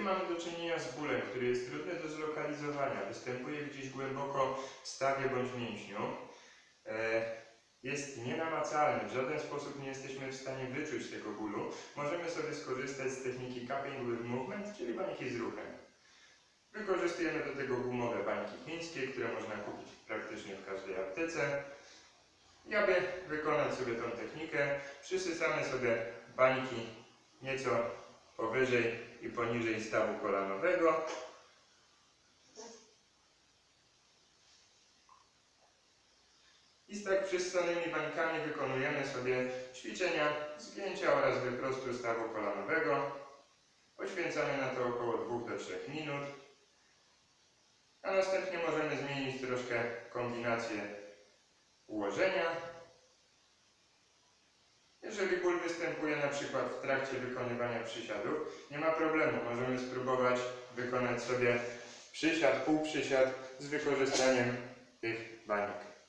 mamy do czynienia z bólem, który jest trudny do zlokalizowania, występuje gdzieś głęboko w stawie bądź mięśniu, e, jest nienamacalny, w żaden sposób nie jesteśmy w stanie wyczuć tego bólu, możemy sobie skorzystać z techniki cupping with movement, czyli bańki z ruchem. Wykorzystujemy do tego gumowe bańki chińskie, które można kupić praktycznie w każdej aptece. I aby wykonać sobie tą technikę, przysysamy sobie bańki nieco powyżej i poniżej stawu kolanowego. I z tak przystanymi bańkami wykonujemy sobie ćwiczenia zgięcia oraz wyprostu stawu kolanowego. Poświęcamy na to około 2 do 3 minut. A następnie możemy zmienić troszkę kombinację ułożenia. Jeżeli ból występuje na przykład w trakcie wykonywania przysiadów, nie ma problemu. Możemy spróbować wykonać sobie przysiad, półprzysiad z wykorzystaniem tych baniek.